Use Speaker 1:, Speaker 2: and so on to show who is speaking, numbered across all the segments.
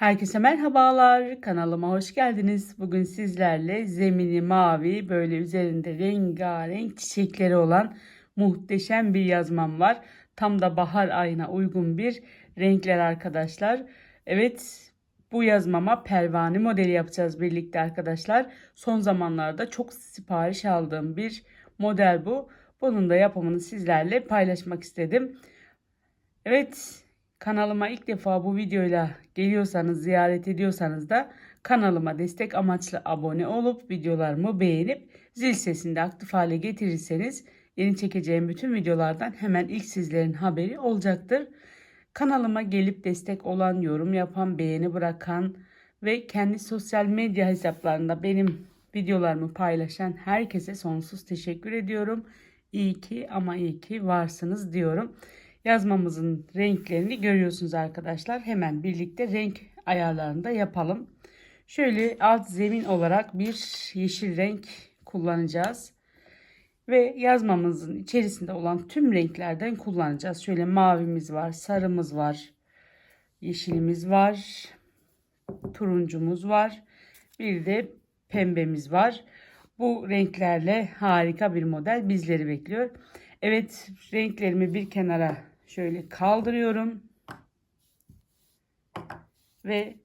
Speaker 1: Herkese merhabalar. Kanalıma hoş geldiniz. Bugün sizlerle zemini mavi böyle üzerinde rengarenk çiçekleri olan muhteşem bir yazmam var. Tam da bahar ayına uygun bir renkler arkadaşlar. Evet bu yazmama pervane modeli yapacağız birlikte arkadaşlar. Son zamanlarda çok sipariş aldığım bir model bu. Bunun da yapımını sizlerle paylaşmak istedim. Evet kanalıma ilk defa bu videoyla geliyorsanız ziyaret ediyorsanız da kanalıma destek amaçlı abone olup videolarımı beğenip zil sesini de aktif hale getirirseniz yeni çekeceğim bütün videolardan hemen ilk sizlerin haberi olacaktır. Kanalıma gelip destek olan, yorum yapan, beğeni bırakan ve kendi sosyal medya hesaplarında benim videolarımı paylaşan herkese sonsuz teşekkür ediyorum. İyi ki ama iyi ki varsınız diyorum. Yazmamızın renklerini görüyorsunuz arkadaşlar. Hemen birlikte renk ayarlarını da yapalım. Şöyle alt zemin olarak bir yeşil renk kullanacağız. Ve yazmamızın içerisinde olan tüm renklerden kullanacağız. Şöyle mavimiz var, sarımız var, yeşilimiz var, turuncumuz var. Bir de pembemiz var. Bu renklerle harika bir model bizleri bekliyor. Evet renklerimi bir kenara şöyle kaldırıyorum. Ve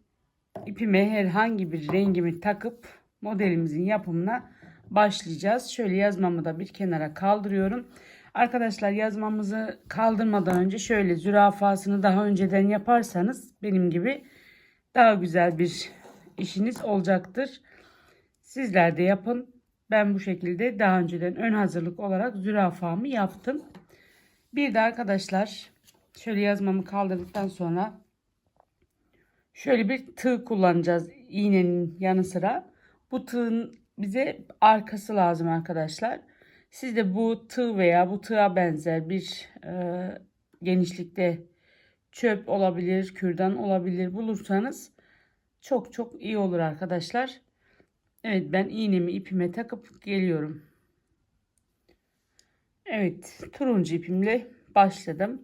Speaker 1: ipime herhangi bir rengimi takıp modelimizin yapımına başlayacağız. Şöyle yazmamı da bir kenara kaldırıyorum. Arkadaşlar yazmamızı kaldırmadan önce şöyle zürafasını daha önceden yaparsanız benim gibi daha güzel bir işiniz olacaktır. Sizler de yapın. Ben bu şekilde daha önceden ön hazırlık olarak zürafamı yaptım. Bir de arkadaşlar şöyle yazmamı kaldırdıktan sonra şöyle bir tığ kullanacağız iğnenin yanı sıra. Bu tığın bize arkası lazım arkadaşlar. Siz de bu tığ veya bu tığa benzer bir e, genişlikte çöp olabilir, kürdan olabilir bulursanız çok çok iyi olur arkadaşlar. Evet ben iğnemi ipime takıp geliyorum. Evet turuncu ipimle başladım.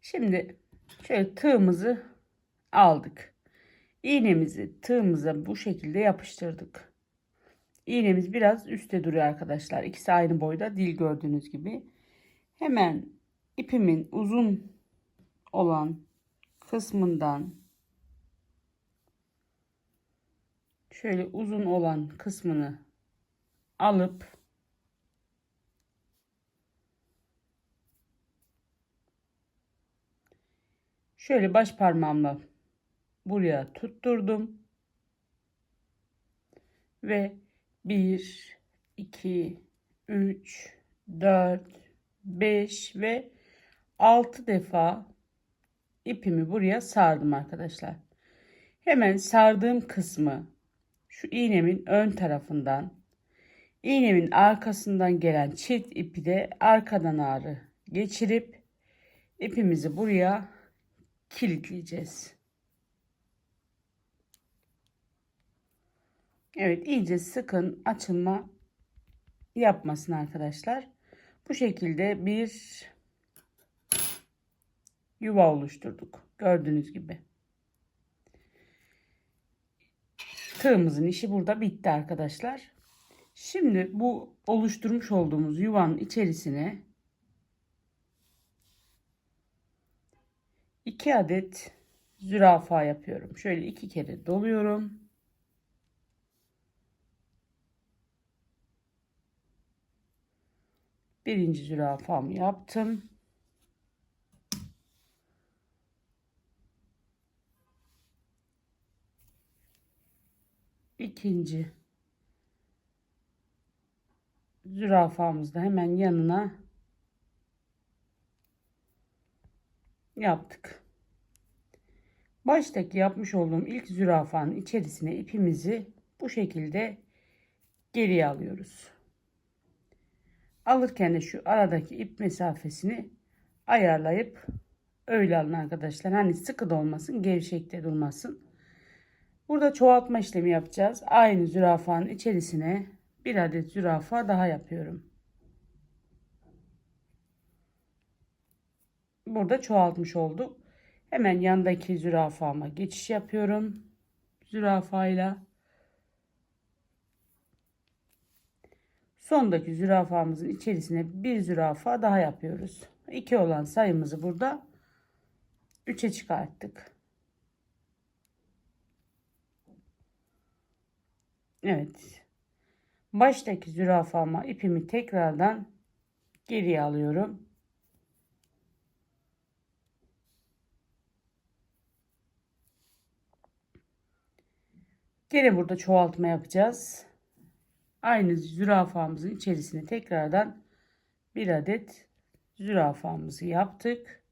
Speaker 1: Şimdi şöyle tığımızı aldık. İğnemizi tığımıza bu şekilde yapıştırdık. İğnemiz biraz üstte duruyor arkadaşlar. İkisi aynı boyda değil gördüğünüz gibi. Hemen ipimin uzun olan kısmından şöyle uzun olan kısmını alıp şöyle baş parmağımla buraya tutturdum ve 1 2 3 4 5 ve 6 defa ipimi buraya sardım arkadaşlar. Hemen sardığım kısmı şu iğnemin ön tarafından iğnemin arkasından gelen çift ipi de arkadan ağrı geçirip ipimizi buraya kilitleyeceğiz. Evet iyice sıkın açılma yapmasın arkadaşlar. Bu şekilde bir yuva oluşturduk. Gördüğünüz gibi. Tığımızın işi burada bitti arkadaşlar. Şimdi bu oluşturmuş olduğumuz yuvanın içerisine 2 adet zürafa yapıyorum. Şöyle iki kere doluyorum. Birinci zürafamı yaptım. ikinci zürafamızda hemen yanına yaptık. Baştaki yapmış olduğum ilk zürafanın içerisine ipimizi bu şekilde geriye alıyoruz. Alırken de şu aradaki ip mesafesini ayarlayıp öyle alın arkadaşlar. Hani sıkı da olmasın, gevşekte durmasın. Burada çoğaltma işlemi yapacağız. Aynı zürafanın içerisine bir adet zürafa daha yapıyorum. Burada çoğaltmış olduk. Hemen yandaki zürafama geçiş yapıyorum. Zürafayla. Sondaki zürafamızın içerisine bir zürafa daha yapıyoruz. 2 olan sayımızı burada 3'e çıkarttık. Evet. Baştaki zürafama ipimi tekrardan geriye alıyorum. Gene burada çoğaltma yapacağız. Aynı zürafamızın içerisine tekrardan bir adet zürafamızı yaptık.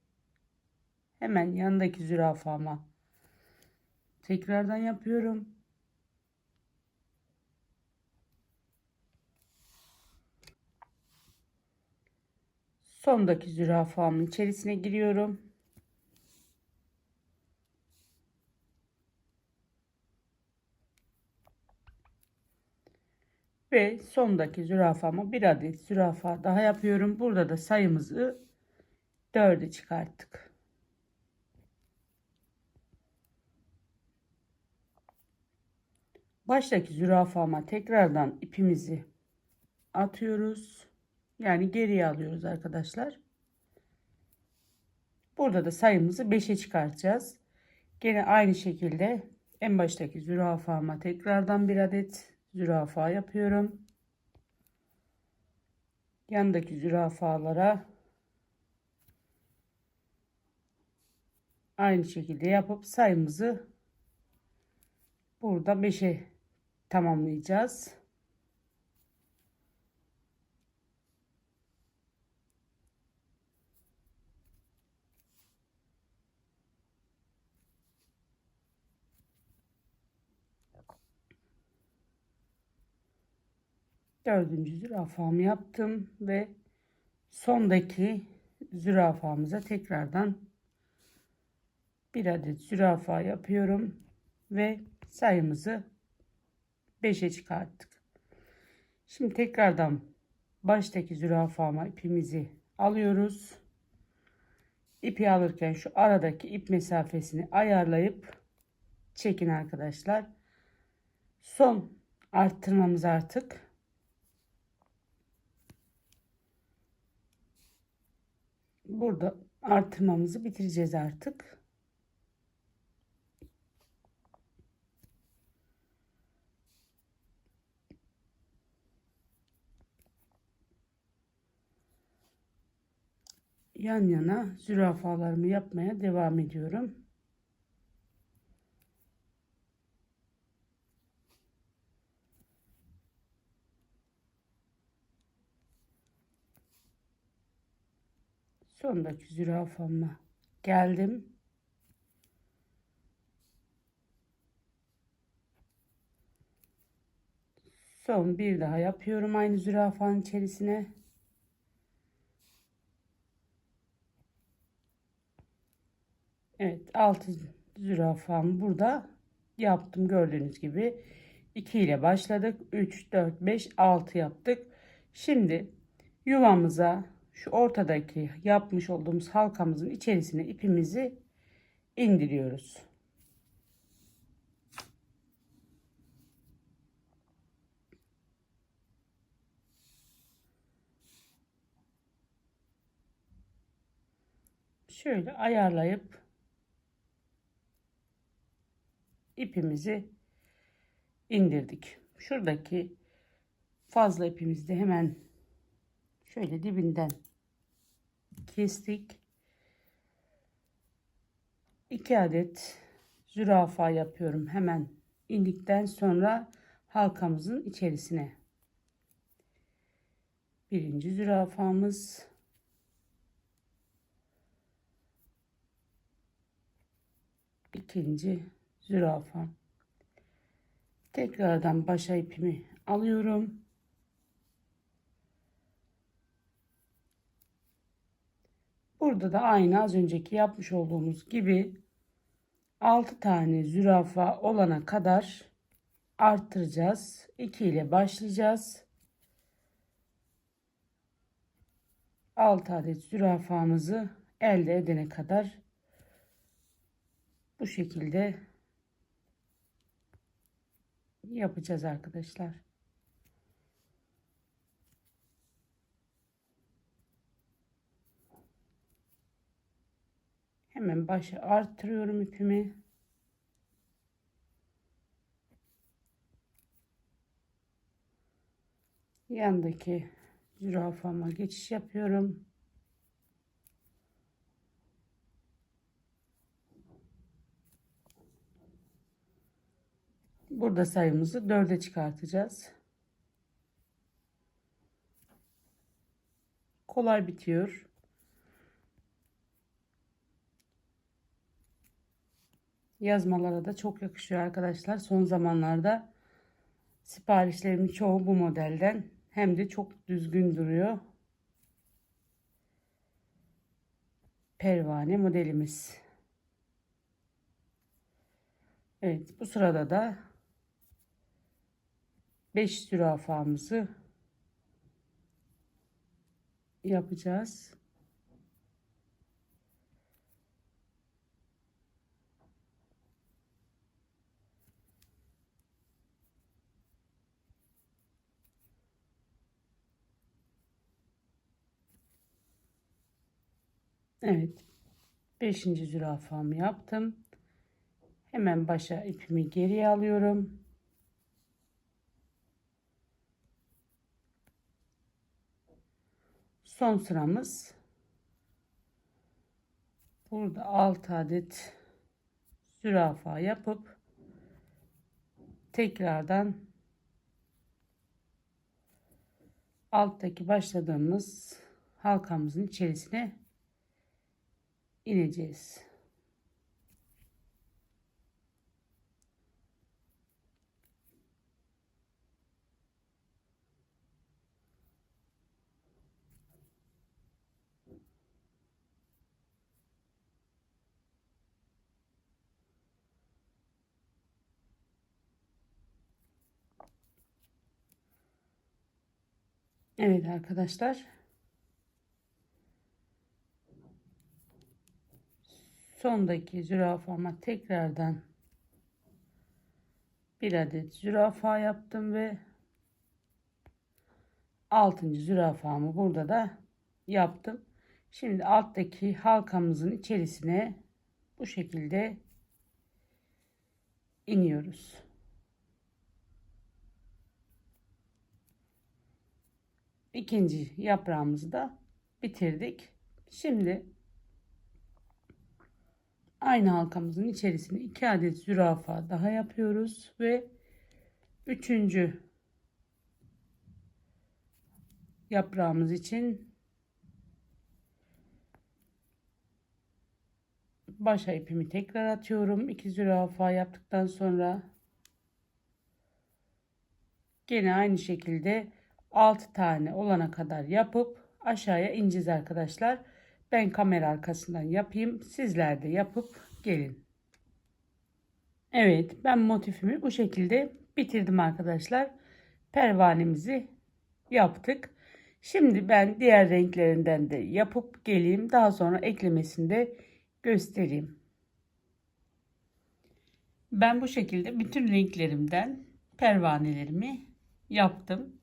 Speaker 1: Hemen yanındaki zürafama tekrardan yapıyorum. Sondaki zürafamın içerisine giriyorum. Ve sondaki zürafama bir adet zürafa daha yapıyorum. Burada da sayımızı 4'e çıkarttık. Baştaki zürafama tekrardan ipimizi atıyoruz. Yani geriye alıyoruz arkadaşlar. Burada da sayımızı 5'e çıkartacağız. Gene aynı şekilde en baştaki zürafama tekrardan bir adet zürafa yapıyorum. Yandaki zürafalara aynı şekilde yapıp sayımızı burada 5'e tamamlayacağız. Dördüncü zürafamı yaptım ve sondaki zürafamıza tekrardan bir adet zürafa yapıyorum ve sayımızı 5'e çıkarttık. Şimdi tekrardan baştaki zürafama ipimizi alıyoruz. İpi alırken şu aradaki ip mesafesini ayarlayıp çekin arkadaşlar. Son arttırmamız artık. Burada artırmamızı bitireceğiz artık. yan yana zürafalarımı yapmaya devam ediyorum. Sondaki zürafama geldim. Son bir daha yapıyorum aynı zürafanın içerisine. Evet altı zürafam burada yaptım gördüğünüz gibi 2 ile başladık 3 4 5 6 yaptık şimdi yuvamıza şu ortadaki yapmış olduğumuz halkamızın içerisine ipimizi indiriyoruz şöyle ayarlayıp ipimizi indirdik. Şuradaki fazla ipimizi de hemen şöyle dibinden kestik. 2 adet zürafa yapıyorum hemen indikten sonra halkamızın içerisine. Birinci zürafamız ikinci zürafa. Tekrardan başa ipimi alıyorum. Burada da aynı az önceki yapmış olduğumuz gibi 6 tane zürafa olana kadar arttıracağız. 2 ile başlayacağız. 6 adet zürafamızı elde edene kadar bu şekilde yapacağız arkadaşlar. Hemen başı arttırıyorum ipimi. Yandaki zürafama geçiş yapıyorum. Burada sayımızı dörde çıkartacağız. Kolay bitiyor. Yazmalara da çok yakışıyor arkadaşlar. Son zamanlarda siparişlerimin çoğu bu modelden. Hem de çok düzgün duruyor. Pervane modelimiz. Evet bu sırada da 5 zürafamızı yapacağız. Evet. 5. zürafamı yaptım. Hemen başa ipimi geriye alıyorum. Son sıramız burada 6 adet zürafa yapıp tekrardan alttaki başladığımız halkamızın içerisine ineceğiz. Evet arkadaşlar. Sondaki zürafama tekrardan bir adet zürafa yaptım ve altıncı zürafamı burada da yaptım. Şimdi alttaki halkamızın içerisine bu şekilde iniyoruz. ikinci yaprağımızı da bitirdik. Şimdi aynı halkamızın içerisine iki adet zürafa daha yapıyoruz ve üçüncü yaprağımız için başa ipimi tekrar atıyorum. iki zürafa yaptıktan sonra gene aynı şekilde 6 tane olana kadar yapıp aşağıya ineceğiz arkadaşlar. Ben kamera arkasından yapayım. Sizler de yapıp gelin. Evet ben motifimi bu şekilde bitirdim arkadaşlar. Pervanemizi yaptık. Şimdi ben diğer renklerinden de yapıp geleyim. Daha sonra eklemesini de göstereyim. Ben bu şekilde bütün renklerimden pervanelerimi yaptım.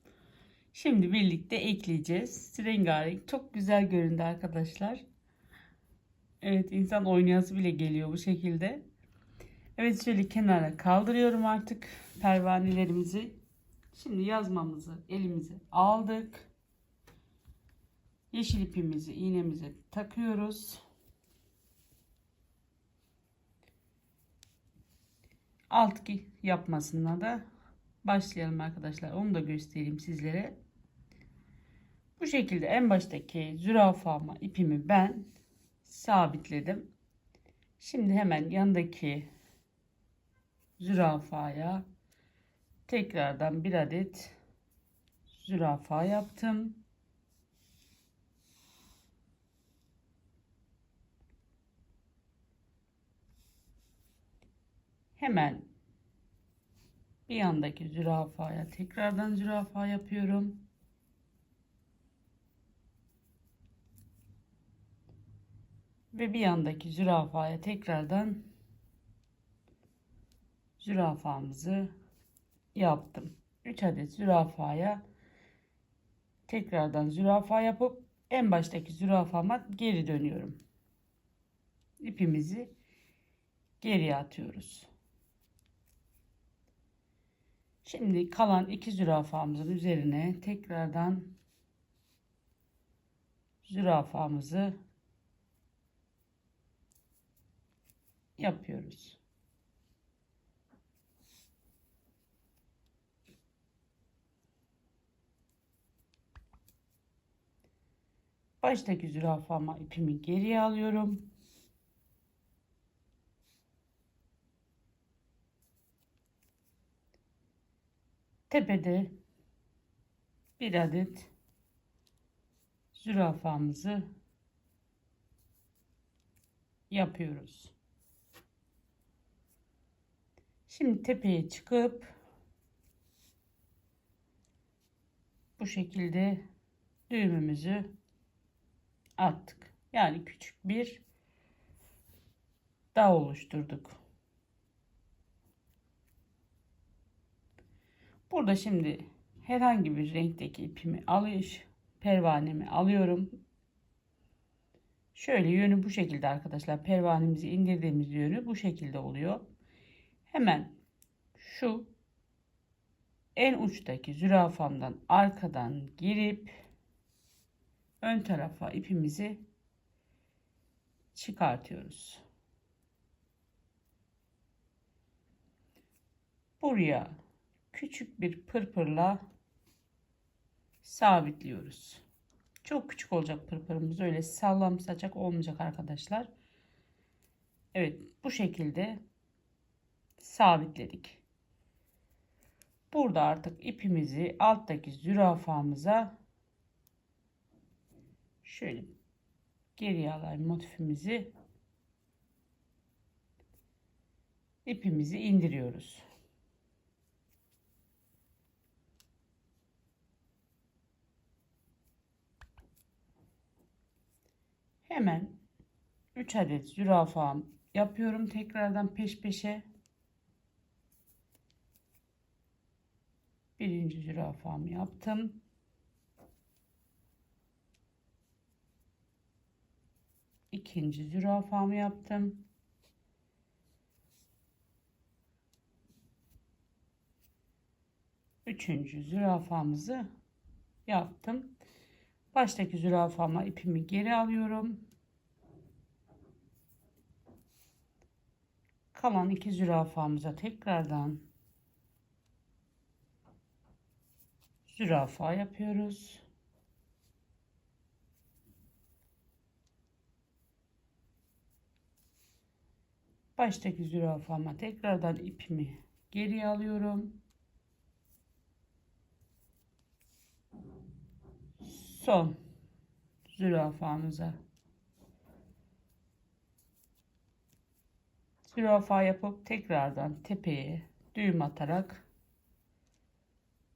Speaker 1: Şimdi birlikte ekleyeceğiz. Rengarenk çok güzel göründü arkadaşlar. Evet insan oynayası bile geliyor bu şekilde. Evet şöyle kenara kaldırıyorum artık pervanelerimizi. Şimdi yazmamızı elimize aldık. Yeşil ipimizi iğnemize takıyoruz. Alt yapmasına da başlayalım arkadaşlar. Onu da göstereyim sizlere. Bu şekilde en baştaki zürafama ipimi ben sabitledim. Şimdi hemen yanındaki zürafaya tekrardan bir adet zürafa yaptım. Hemen bir yandaki zürafaya tekrardan zürafa yapıyorum. Ve bir yandaki zürafaya tekrardan zürafamızı yaptım. 3 adet zürafaya tekrardan zürafa yapıp en baştaki zürafama geri dönüyorum. İpimizi geriye atıyoruz. Şimdi kalan iki zürafamızın üzerine tekrardan zürafamızı yapıyoruz. Baştaki zürafama ipimi geriye alıyorum. Tepede bir adet zürafamızı yapıyoruz. Şimdi tepeye çıkıp bu şekilde düğümümüzü attık. Yani küçük bir dağ oluşturduk. Burada şimdi herhangi bir renkteki ipimi alış, pervanemi alıyorum. Şöyle yönü bu şekilde arkadaşlar. Pervanemizi indirdiğimiz yönü bu şekilde oluyor. Hemen şu en uçtaki zürafamdan arkadan girip ön tarafa ipimizi çıkartıyoruz. Buraya küçük bir pırpırla sabitliyoruz. Çok küçük olacak pırpırımız öyle sağlam saçak olmayacak arkadaşlar. Evet bu şekilde sabitledik. Burada artık ipimizi alttaki zürafamıza şöyle geriye alayım motifimizi ipimizi indiriyoruz. Hemen 3 adet zürafa yapıyorum tekrardan peş peşe. Birinci zürafamı yaptım. İkinci zürafamı yaptım. Üçüncü zürafamızı yaptım. Baştaki zürafama ipimi geri alıyorum. Kalan iki zürafamıza tekrardan zürafa yapıyoruz. Baştaki zürafama tekrardan ipimi geri alıyorum. Son zürafamıza zürafa yapıp tekrardan tepeye düğüm atarak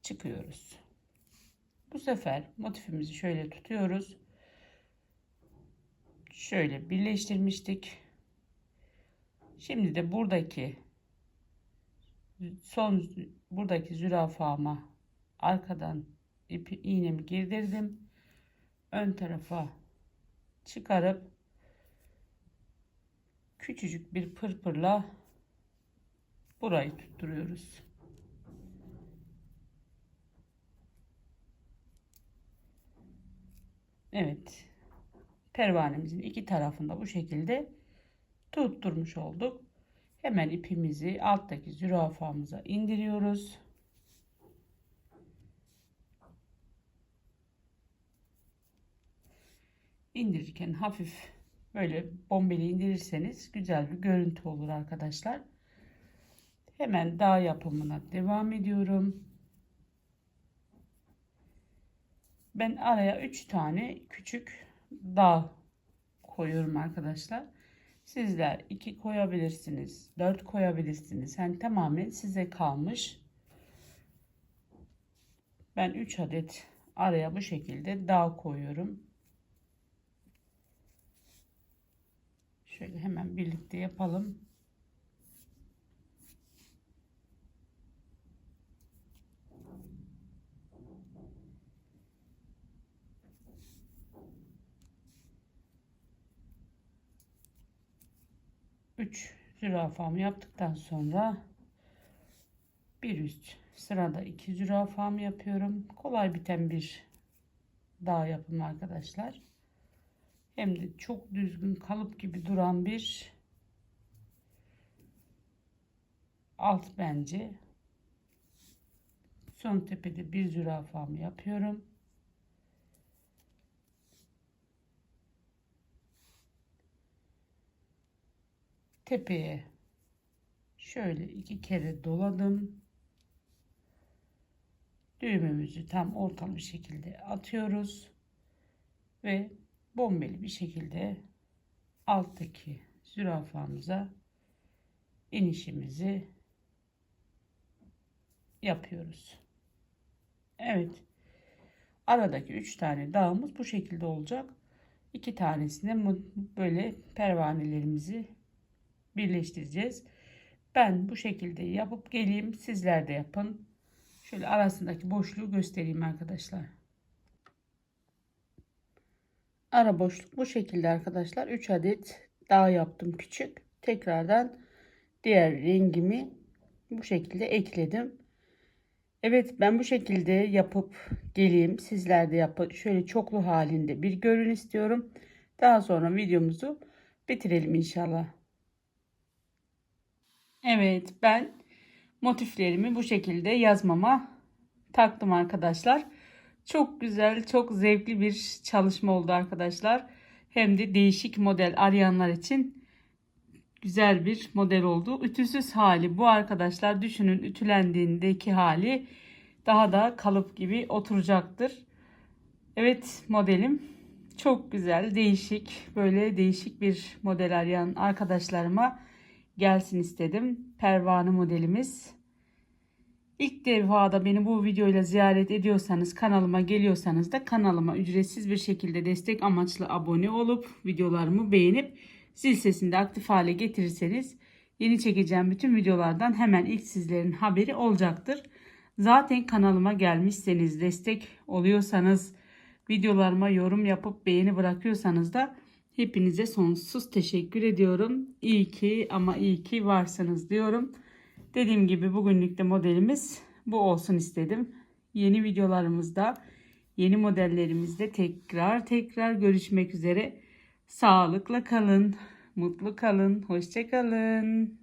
Speaker 1: çıkıyoruz. Bu sefer motifimizi şöyle tutuyoruz. Şöyle birleştirmiştik. Şimdi de buradaki son buradaki zürafama arkadan ipi iğnemi girdirdim. Ön tarafa çıkarıp küçücük bir pırpırla burayı tutturuyoruz. Evet. Pervanemizin iki tarafında bu şekilde tutturmuş olduk. Hemen ipimizi alttaki zürafamıza indiriyoruz. İndirirken hafif böyle bombeli indirirseniz güzel bir görüntü olur arkadaşlar. Hemen dağ yapımına devam ediyorum. Ben araya 3 tane küçük dağ koyuyorum arkadaşlar. Sizler 2 koyabilirsiniz, 4 koyabilirsiniz. Yani tamamen size kalmış. Ben 3 adet araya bu şekilde dağ koyuyorum. Şöyle hemen birlikte yapalım. Üç zürafamı yaptıktan sonra bir üst sırada iki zürafamı yapıyorum. Kolay biten bir dağ yapımı arkadaşlar. Hem de çok düzgün kalıp gibi duran bir alt bence. Son tepede bir zürafamı yapıyorum. Tepeye şöyle iki kere doladım. Düğümümüzü tam ortalı bir şekilde atıyoruz ve bombeli bir şekilde alttaki zürafamıza inişimizi yapıyoruz. Evet. Aradaki 3 tane dağımız bu şekilde olacak. 2 tanesine böyle pervanelerimizi birleştireceğiz. Ben bu şekilde yapıp geleyim. Sizler de yapın. Şöyle arasındaki boşluğu göstereyim arkadaşlar. Ara boşluk bu şekilde arkadaşlar. 3 adet daha yaptım küçük. Tekrardan diğer rengimi bu şekilde ekledim. Evet ben bu şekilde yapıp geleyim. Sizler de yapın. Şöyle çoklu halinde bir görün istiyorum. Daha sonra videomuzu bitirelim inşallah. Evet ben motiflerimi bu şekilde yazmama taktım arkadaşlar. Çok güzel, çok zevkli bir çalışma oldu arkadaşlar. Hem de değişik model arayanlar için güzel bir model oldu. Ütüsüz hali bu arkadaşlar düşünün ütülendiğindeki hali daha da kalıp gibi oturacaktır. Evet modelim çok güzel, değişik, böyle değişik bir model arayan arkadaşlarıma gelsin istedim. Pervane modelimiz. İlk defa beni bu videoyla ziyaret ediyorsanız kanalıma geliyorsanız da kanalıma ücretsiz bir şekilde destek amaçlı abone olup videolarımı beğenip zil sesini de aktif hale getirirseniz yeni çekeceğim bütün videolardan hemen ilk sizlerin haberi olacaktır. Zaten kanalıma gelmişseniz destek oluyorsanız videolarıma yorum yapıp beğeni bırakıyorsanız da hepinize sonsuz teşekkür ediyorum. İyi ki ama iyi ki varsınız diyorum. Dediğim gibi bugünlük de modelimiz bu olsun istedim. Yeni videolarımızda, yeni modellerimizde tekrar tekrar görüşmek üzere. Sağlıkla kalın, mutlu kalın, hoşça kalın.